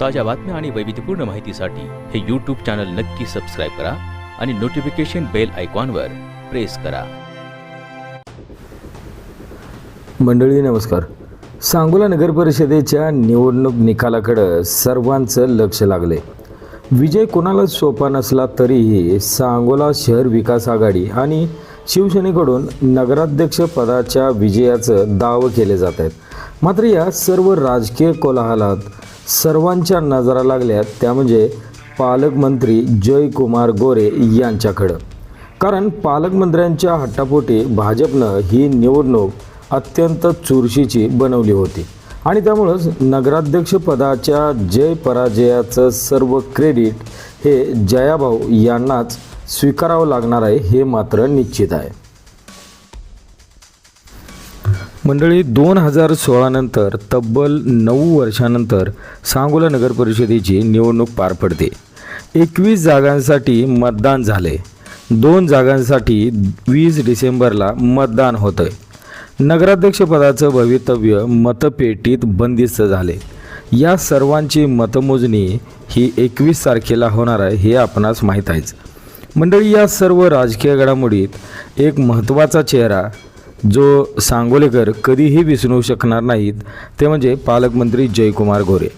ताज्या बातम्या आणि वैविध्यपूर्ण माहितीसाठी हे यूट्यूब चॅनल नक्की सबस्क्राईब करा आणि नोटिफिकेशन बेल आयकॉनवर प्रेस करा. मंडळी नमस्कार. सांगोला नगर परिषदेच्या निवडणूक निकालाकडं सर्वांचं लक्ष लागले. विजय कोणालाच सोपा नसला तरीही सांगोला शहर विकास आघाडी आणि शिवसेनेकडून नगराध्यक्ष पदाच्या विजयाचं दाव केले जात आहेत. मात्र या सर्व राजकीय कोलाहलात सर्वांच्या नजरा लागल्या. त्या म्हणजे पालकमंत्री जयकुमार गोरे यांच्याकडं. कारण पालकमंत्र्यांच्या हट्टापोटी भाजपनं ही निवडणूक अत्यंत चुरशीची बनवली होती. आणि त्यामुळंच नगराध्यक्षपदाच्या जय पराजयाचं सर्व क्रेडिट हे जयाभाऊ यांनाच स्वीकारावं लागणार आहे हे मात्र निश्चित आहे. मंडळी दोन हजार सोळानंतर तब्बल नऊ वर्षानंतर सांगोला नगर परिषदेची निवडणूक पार पडते. एकवीस जागांसाठी मतदान झाले. दोन जागांसाठी वीस डिसेंबरला मतदान होतं नगराध्यक्षपदाचं भवितव्य मतपेटीत बंदिस्त झाले. या सर्वांची मतमोजणी ही एकवीस तारखेला होणार आहे हे आपणास माहीत आहेच. मंडळी या सर्व राजकीय घडामोडीत एक महत्त्वाचा चेहरा जो सांगोलेकर कधीही विसरू शकणार नाहीत ते म्हणजे पालकमंत्री जयकुमार गोरे.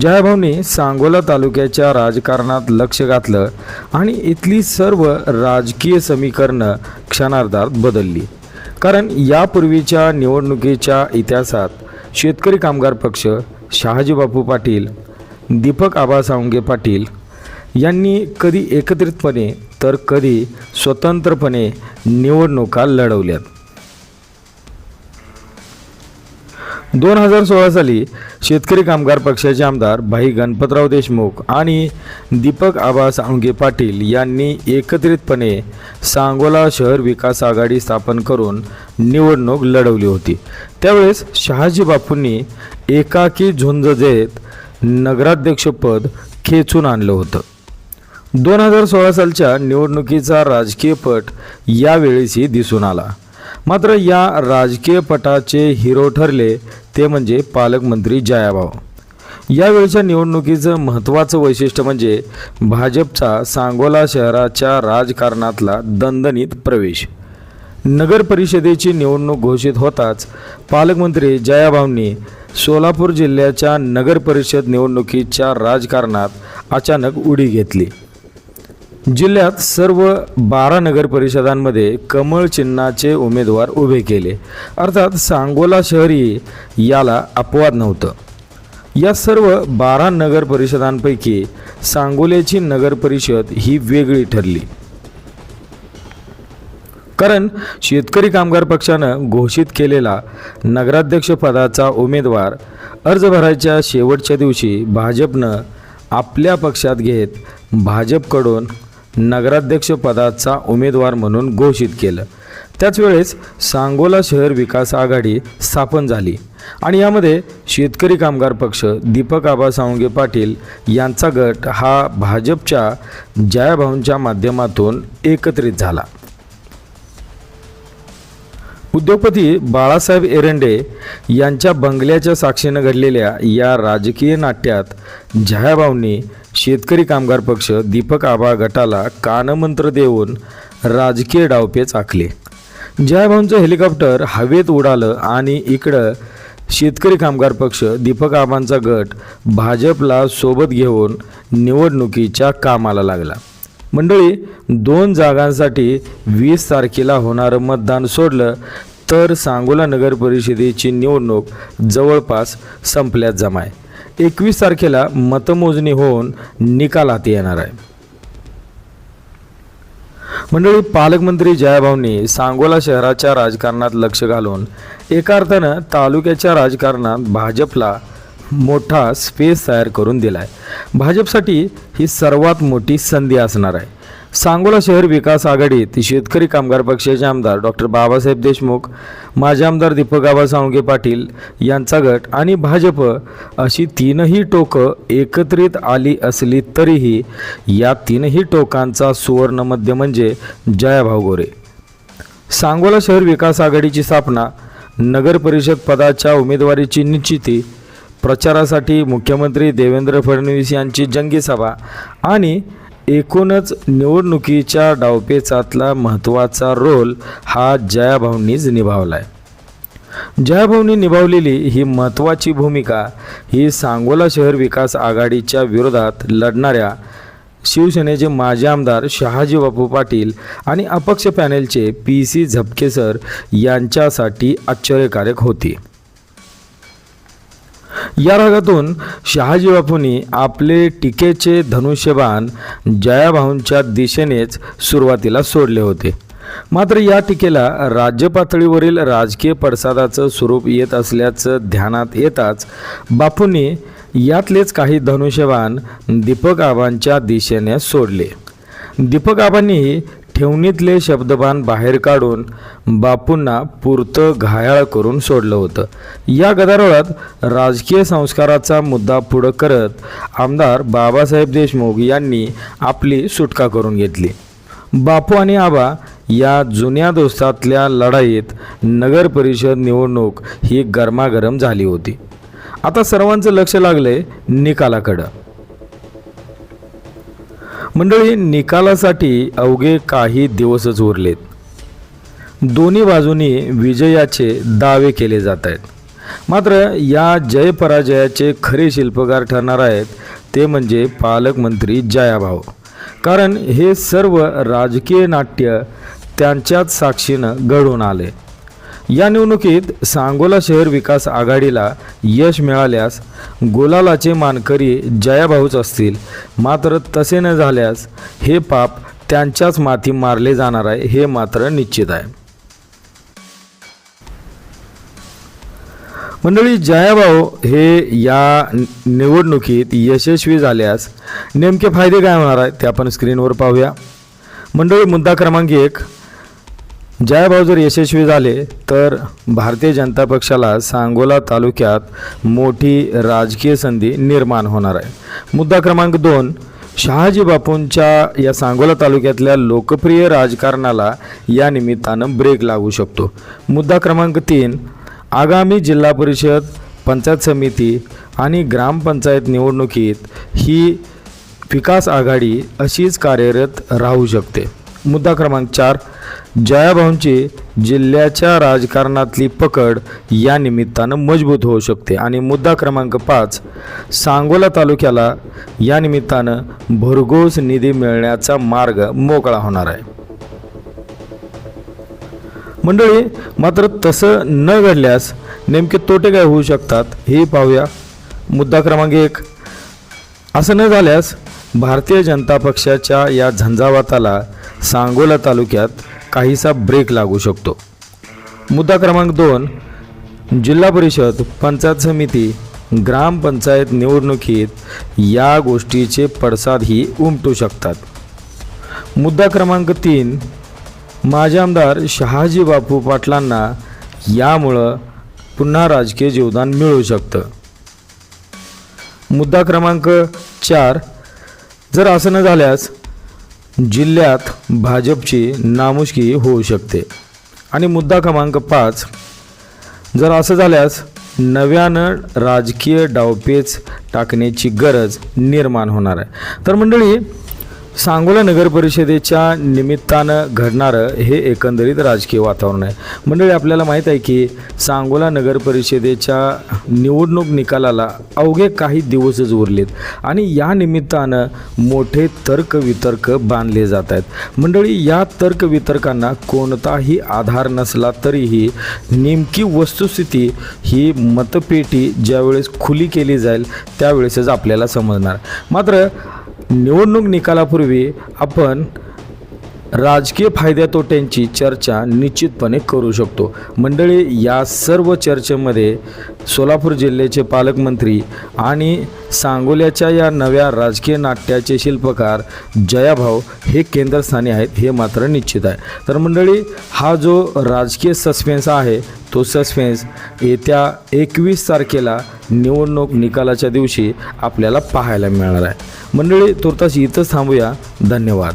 जयाभाऊंनी सांगोला तालुक्याच्या राजकारणात लक्ष घातलं आणि इथली सर्व राजकीय समीकरणं क्षणार्धात बदलली. कारण यापूर्वीच्या निवडणुकीच्या इतिहासात शेतकरी कामगार पक्ष शहाजी बापू पाटील दीपक आबा सावंगे पाटील यांनी कधी एकत्रितपणे तर कधी स्वतंत्रपणे निवडणुका लढवल्यात. दोन हजार सोळा साली शेतकरी कामगार पक्षाचे आमदार भाई गणपतराव देशमुख आणि दीपक आबा साळुंगे पाटील यांनी एकत्रितपणे सांगोला शहर विकास आघाडी स्थापन करून निवडणूक लढवली होती. त्यावेळेस शहाजी बापूंनी एकाकी झुंज देत नगराध्यक्षपद खेचून आणलं होतं. दोन हजार सोळा सालच्या निवडणुकीचा राजकीय पट यावेळेसही दिसून आला. मात्र या राजकीय पटाचे हिरो ठरले ते म्हणजे पालकमंत्री जयाभाऊ. यावेळच्या निवडणुकीचं महत्त्वाचं वैशिष्ट्य म्हणजे भाजपचा सांगोला शहराच्या राजकारणातला दणदणीत प्रवेश. नगर परिषदेची निवडणूक घोषित होताच पालकमंत्री जयाभाऊंनी सोलापूर जिल्ह्याच्या नगर परिषद निवडणुकीच्या राजकारणात अचानक उडी घेतली. जिल्ह्यात सर्व बारा नगर परिषदांमध्ये कमळ चिन्हाचे उमेदवार उभे केले. अर्थात सांगोला शहरी याला अपवाद नव्हतं. या सर्व बारा नगर परिषदांपैकी सांगोल्याची नगर परिषद ही वेगळी ठरली. कारण शेतकरी कामगार पक्षानं घोषित केलेला नगराध्यक्षपदाचा उमेदवार अर्ज भरायच्या शेवटच्या दिवशी भाजपनं आपल्या पक्षात घेत भाजपकडून नगराध्यक्षपदाचा उमेदवार म्हणून घोषित केलं. त्याच वेळेस सांगोला शहर विकास आघाडी स्थापन झाली. आणि यामध्ये शेतकरी कामगार पक्ष दीपक आबा सावंगे पाटील यांचा गट हा भाजपच्या जयाभाऊंच्या माध्यमातून एकत्रित झाला. उद्योगपती बाळासाहेब एरंडे यांच्या बंगल्याच्या साक्षीनं घडलेल्या या राजकीय नाट्यात जयाभाऊंनी शेतकरी कामगार पक्ष दीपक आबा गटाला कानमंत्र देऊन राजकीय डावपेच आखले जयाभाऊंचं हेलिकॉप्टर हवेत उडालं आणि इकडं शेतकरी कामगार पक्ष दीपक आबांचा गट भाजपला सोबत घेऊन निवडणुकीच्या कामाला लागला. मंडळी दोन जागांसाठी वीस तारखेला होणारं मतदान सोडलं तर सांगोला नगर परिषदेची निवडणूक जवळपास संपल्यात जमाय. एकवीस तारखेला मतमोजणी होऊन निकाल हाती येणार आहे. मंडळी पालकमंत्री जयाभाऊंनी सांगोला शहराच्या राजकारणात लक्ष घालून एका अर्थानं तालुक्याच्या राजकारणात भाजपला मोठा स्पेस तयार करून दिला आहे भाजपसाठी ही सर्वात मोठी संधी असणार आहे. सांगोला शहर विकास आघाडीत शेतकरी कामगार पक्षाचे आमदार डॉक्टर बाबासाहेब देशमुख माजी आमदार दीपक आबा सावंगे पाटील यांचा गट आणि भाजप अशी तीनही टोकं एकत्रित आली असली तरीही या तीनही टोकांचा सुवर्णमध्य म्हणजे जयाभाऊ गोरे. सांगोला शहर विकास आघाडीची स्थापना नगर परिषद पदाच्या उमेदवारीची निश्चिती प्रचारासाठी मुख्यमंत्री देवेंद्र फडणवीस यांची जंगी सभा आणि एकूणच निवडणुकीच्या डावपेचातला महत्त्वाचा रोल हा जयाभाऊंनीच निभावला आहे जयाभाऊंनी निभावलेली ही महत्त्वाची भूमिका ही सांगोला शहर विकास आघाडीच्या विरोधात लढणाऱ्या शिवसेनेचे माजी आमदार शहाजी बापू पाटील आणि अपक्ष पॅनेलचे पी सी झपके सर यांच्यासाठी आश्चर्यकारक होती. या रागातून शहाजी बापूंनी आपले टीकेचे धनुष्यबाण जयाभाऊंच्या दिशेनेच सुरुवातीला सोडले होते. मात्र या टीकेला राज्य पातळीवरील राजकीय पडसादाचं स्वरूप येत असल्याचं ध्यानात येताच बापूंनी यातलेच काही धनुष्यबाण दीपक आबांच्या दिशेने सोडले. दीपक आबांनीही ठेवणीतले शब्दबाण बाहेर काढून बापूंना पुरतं घायाळ करून सोडलं होतं. या गदारोळात राजकीय संस्काराचा मुद्दा पुढं करत आमदार बाबासाहेब देशमुख यांनी आपली सुटका करून घेतली. बापू आणि आबा या जुन्या दोस्तातल्या लढाईत नगर परिषद निवडणूक ही गरमागरम झाली होती. आता सर्वांचं लक्ष लागलंय निकालाकडं. मंडळी निकालासाठी अवघे काही दिवसच उरलेत. दोन्ही बाजूनी विजयाचे दावे केले जात आहेत. मात्र या जयपराजयाचे खरे शिल्पकार ठरणार आहेत ते म्हणजे पालकमंत्री जयाभाऊ. कारण हे सर्व राजकीय नाट्य त्यांच्याच साक्षीनं घडून आले. या निवडणुकीत सांगोला शहर विकास आघाडीला यश मिळाल्यास गोलालाचे मानकरी जयाभाऊच असतील. मात्र तसे न झाल्यास हे पाप त्यांच्याच माथी मारले जाणार आहे हे मात्र निश्चित आहे. मंडळी जयाभाऊ हे या निवडणुकीत यशस्वी झाल्यास नेमके फायदे काय होणार आहेत ते आपण स्क्रीनवर पाहूया. मंडळी मुद्दा क्रमांक एक जयाभाऊ जर यशस्वी झाले तर भारतीय जनता पक्षाला सांगोला तालुक्यात मोठी राजकीय संधी निर्माण होणार आहे. मुद्दा क्रमांक दोन शहाजी बापूंच्या या सांगोला तालुक्यातल्या लोकप्रिय राजकारणाला या निमित्तानं ब्रेक लागू शकतो. मुद्दा क्रमांक तीन आगामी जिल्हा परिषद पंचायत समिती आणि ग्रामपंचायत निवडणुकीत ही विकास आघाडी अशीच कार्यरत राहू शकते. मुद्दा क्रमांक चार. जयाभाऊंची जिल्ह्याच्या राजकारणातली पकड या निमित्तानं मजबूत होऊ शकते. आणि मुद्दा क्रमांक पाच सांगोला तालुक्याला या निमित्तानं भरघोस निधी मिळण्याचा मार्ग मोकळा होणार आहे. मंडळी मात्र तसं न घडल्यास नेमके तोटे काय होऊ शकतात हे पाहूया. मुद्दा क्रमांक एक असं न झाल्यास भारतीय जनता पक्षाच्या या झंझावाताला सांगोला तालुक्यात काहीसा ब्रेक लागू शकतो. मुद्दा क्रमांक दोन जिल्हा परिषद पंचायत समिती ग्रामपंचायत निवडणुकीत या गोष्टीचे पडसादही उमटू शकतात. मुद्दा क्रमांक तीन माजी आमदार शहाजी बापू पाटलांना यामुळं पुन्हा राजकीय जीवदान मिळू शकतं. मुद्दा क्रमांक चार जर असं न झाल्यास जिल्ह्यात भाजपची नामुष्की होऊ शकते. आणि मुद्दा क्रमांक पाच जर असं झाल्यास नव्यानं राजकीय डावपेच टाकण्याची गरज निर्माण होणार आहे. तर मंडळी सांगोला नगर परिषदेच्या निमित्तानं घडणारं हे एकंदरीत राजकीय वातावरण आहे. मंडळी आपल्याला माहीत आहे की सांगोला नगर परिषदेच्या निवडणूक निकालाला अवघे काही दिवसच उरलेत आणि या निमित्तानं मोठे तर्कवितर्क बांधले जात आहेत. मंडळी या तर्कवितर्कांना कोणताही आधार नसला तरीही नेमकी वस्तुस्थिती ही मतपेटी ज्यावेळेस खुली केली जाईल त्यावेळेसच आपल्याला समजणार. मात्र निवडणूक निकालापूर्वी आपण राजकीय फायद्या तोट्यांची चर्चा निश्चितपणे करू शकतो. मंडळी या सर्व चर्चेमध्ये सोलापूर जिल्ह्याचे पालकमंत्री आणि सांगोल्याच्या या नव्या राजकीय नाट्याचे शिल्पकार जयाभाऊ हे केंद्रस्थानी आहेत हे मात्र निश्चित आहे. तर मंडळी हा जो राजकीय सस्पेन्स आहे तो सस्पेन्स येत्या एकवीस तारखेला निवडणूक निकालाच्या दिवशी आपल्याला पाहायला मिळणार आहे. मंडळी तुर्तास इथंच थांबूया. धन्यवाद.